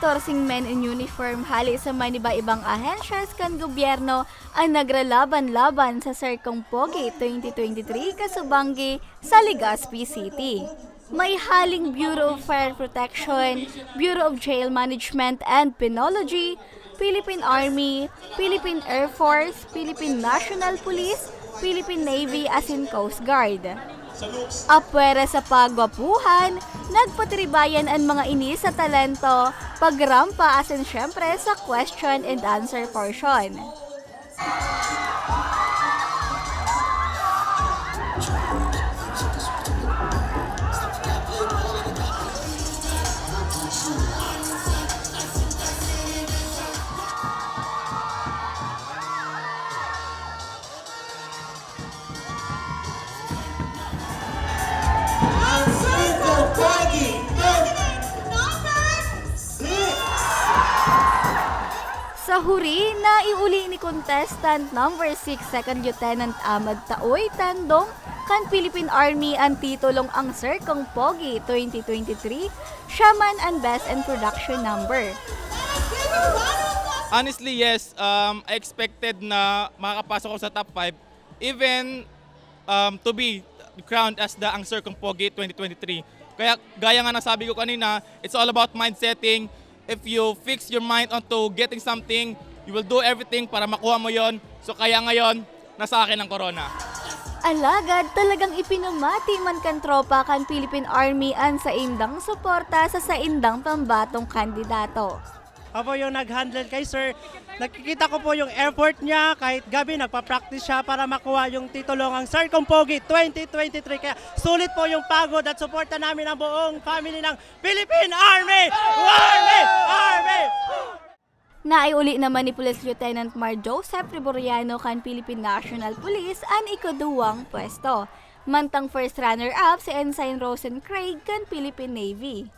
14 men in uniform hali sa maniba-ibang ahensyas kan gobyerno ang nagralaban-laban sa Serkong Pogi 2023 Kasubanggi sa Legazpi City. May haling Bureau of Fire Protection, Bureau of Jail Management and Penology, Philippine Army, Philippine Air Force, Philippine National Police, Philippine Navy as in Coast Guard. Apwera sa pagwapuhan, nagpatribayan ang mga ini sa talento, pagrampa as in syempre sa question and answer portion. Sa huri, naiuli ni contestant number 6 Second Lieutenant Ahmad Taoy Tandong kan Philippine Army ang titulong ang Serkong Pogi 2023, siya man ang best in production number. Honestly, yes. Um, I expected na makakapasok ako sa top 5. Even um, to be crowned as the Angser Kong Pogi 2023. Kaya gaya nga nasabi ko kanina, it's all about mind setting. If you fix your mind onto getting something, you will do everything para makuha mo yon. So kaya ngayon, nasa akin ang corona. Alagad talagang ipinumati man kan tropa kan Philippine Army ang sa indang suporta sa saindang pambatong kandidato. Ako yung nag-handle kay sir. Nakikita ko po yung effort niya kahit gabi nagpa-practice siya para makuha yung titulong ang Sir Compogi 2023. Kaya sulit po yung pagod at suporta namin ang buong family ng Philippine Army! Army! Army! Naiuli naman ni Police Lieutenant Mar Joseph Riboriano kan Philippine National Police ang ikaduwang pwesto. Mantang first runner-up si Ensign Rosen Craig kan Philippine Navy.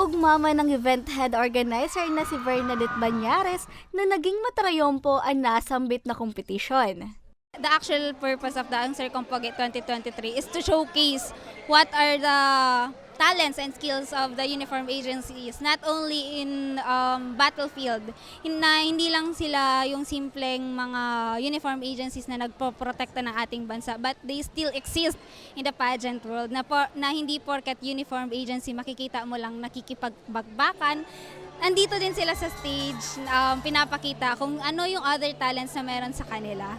Ugmama ng event head organizer na si Bernadette Banyares na naging matrayompo ang nasambit na kompetisyon. The actual purpose of the Answer Compogi 2023 is to showcase what are the talents and skills of the uniform agencies, not only in um, battlefield, na hindi lang sila yung simpleng mga uniform agencies na nagpoprotekta ng ating bansa, but they still exist in the pageant world, na, por, na hindi porket uniform agency makikita mo lang nakikipagbagbakan, andito din sila sa stage, um, pinapakita kung ano yung other talents na meron sa kanila.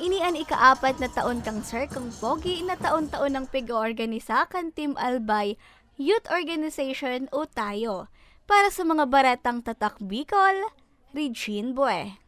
Ini ang ikaapat na taon kang Sir na taon-taon ng pig-organisa kan Team Albay Youth Organization o tayo. Para sa mga baratang tatak Bicol, Regine Bue.